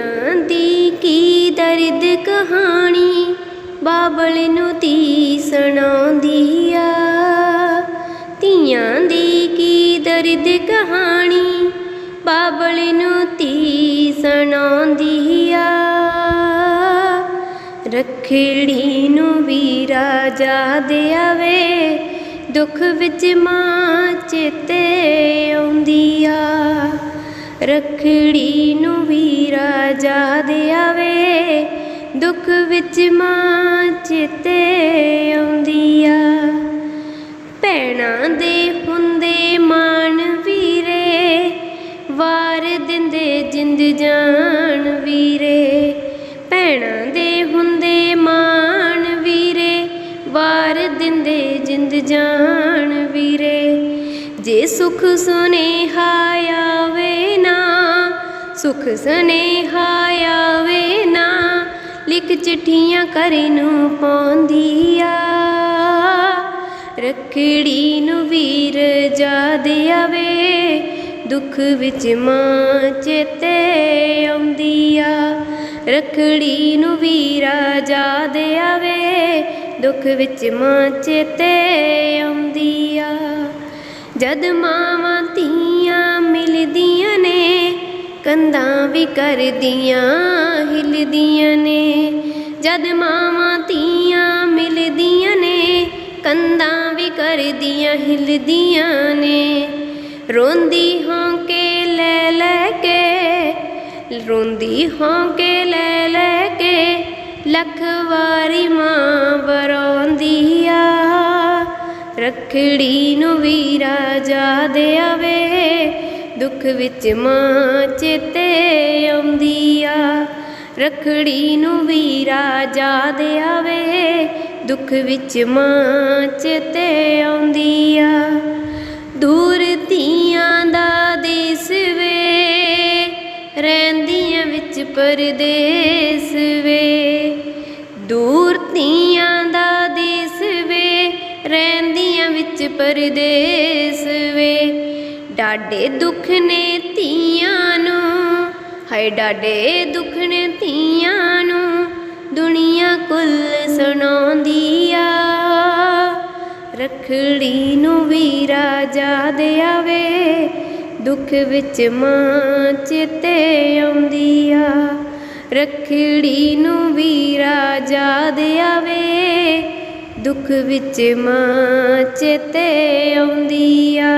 ਧੀਆਂ ਦੀ ਕੀ ਦਰਦ ਕਹਾਣੀ? ਬਾਬਲ ਨੂੰ ਧੀ ਸੁਣਾਉਂਦੀ ਆ। ਧੀਆਂ ਦੀ ਕੀ ਦਰਦ ਕਹਾਣੀ? ਬਾਬਲ ਨੂੰ ਧੀ ਸੁਣਾਉਂਦੀ ਆ। ਰੱਖੜੀ ਨੂੰ ਵੀ ਰਾਜਾ ਦੇ ਆਵੇ ਦੁੱਖ ਵਿੱਚ ਮਾਂ ਚੇਤੇ ਆਉਂਦੀ ਰੱਖੜੀ ਨੂੰ ਵੀ ਰਾਜਾ ਦੇ ਆਵੇ ਦੁੱਖ ਵਿੱਚ ਮਾਂ ਚੇਤੇ ਆਉਂਦੀ ਆ ਭੈਣਾਂ ਦੇ ਹੁੰਦੇ ਮਾਣ ਵੀਰੇ, ਵਾਰ ਦਿੰਦੇ ਜਿੰਦ ਜਾਨ ਵੀਰੇ। ਭੈਣਾਂ ਦੇ ਹੁੰਦੇ ਮਾਣ ਵੀਰੇ, ਵਾਰ ਦਿੰਦੇ ਜਿੰਦ ਜਾਨ ਜੇ ਸੁਖ ਸੁਨੇਹਾ ਆਵੇ ਨਾ, ਸੁਖ ਸੁਨੇਹਾ ਆਵੇ ਨਾ, ਲਿਖ ਚਿੱਠੀਆਂ ਕਰੇ ਨੂੰ ਪਾਉਂਦੀ ਆ। ਰੱਖੜੀ ਨੂੰ ਵੀਰ ਜਾਦ ਆਵੇ, ਦੁੱਖ ਵਿੱਚ ਮਾਂ ਚੇਤੇ ਆਉਂਦੀ ਆ। ਰੱਖੜੀ ਨੂੰ ਵੀਰਾ ਜਾਦ ਆਵੇ, ਦੁੱਖ ਵਿੱਚ ਮਾਂ ਚੇਤੇ ਜਦ ਮਾਵਾਂ ਧੀਆਂ ਮਿਲਦੀਆਂ ਨੇ, ਕੰਧਾਂ ਵੀ ਕਰਦੀਆਂ ਹਿਲਦੀਆਂ ਨੇ। ਜਦ ਮਾਵਾਂ ਧੀਆਂ ਮਿਲਦੀਆਂ ਨੇ, ਕੰਧਾਂ ਵੀ ਕਰਦੀਆਂ ਹਿਲਦੀਆਂ ਨੇ। ਰੋਂਦੀ ਹਾਂ ਕੇ ਲੈ ਲੈ ਕੇ, ਰੋਂਦੀ ਹਾਂ ਕੇ ਲੈ ਲੈ ਕੇ, ਲੱਖ ਵਾਰੀ ਮਾਂ ਵਰਾਉਂਦੀ ਰੱਖੜੀ ਨੂੰ ਵੀਰਾ ਜਾਦ ਆਵੇ। ਦੁੱਖ ਵਿੱਚ ਮਾਂ ਚੇਤੇ ਆਉਂਦੀ ਆ। ਰੱਖੜੀ ਨੂੰ ਵੀਰਾ ਜਾਦ ਆਵੇ। ਦੁੱਖ ਵਿੱਚ ਮਾਂ ਚੇਤੇ ਆਉਂਦੀ ਆ। ਦੂਰ ਧੀਆਂ ਦਾ ਦੇਸ ਵੇ। ਰਹਿੰਦੀਆਂ ਵਿੱਚ ਪਰਦੇਸ ਵੇ। ਦੂਰ ਧੀਆਂ ਵਿੱਚ ਪਰਦੇਸ ਵੇ। ਡਾਡੇ ਦੁੱਖ ਨੇ ਧੀਆਂ ਨੂੰ, ਹਾਏ ਡਾਡੇ ਦੁੱਖ ਨੇ ਧੀਆਂ ਨੂੰ, ਦੁਨੀਆ ਕੁੱਲ ਸੁਣਾਉਂਦੀ ਆ। ਰੱਖੜੀ ਨੂੰ ਵੀਰਾ ਜਾਦ ਆਵੇ ਦੁੱਖ ਵਿੱਚ ਮਾਂ ਚੇਤੇ ਆਉਂਦੀ ਆ। ਰੱਖੜੀ ਨੂੰ ਵੀਰਾ ਜਾਦ ਆਵੇ ਦੁੱਖ ਵਿੱਚ ਮਾਂ ਚੇਤੇ ਆਉਂਦੀ ਆ।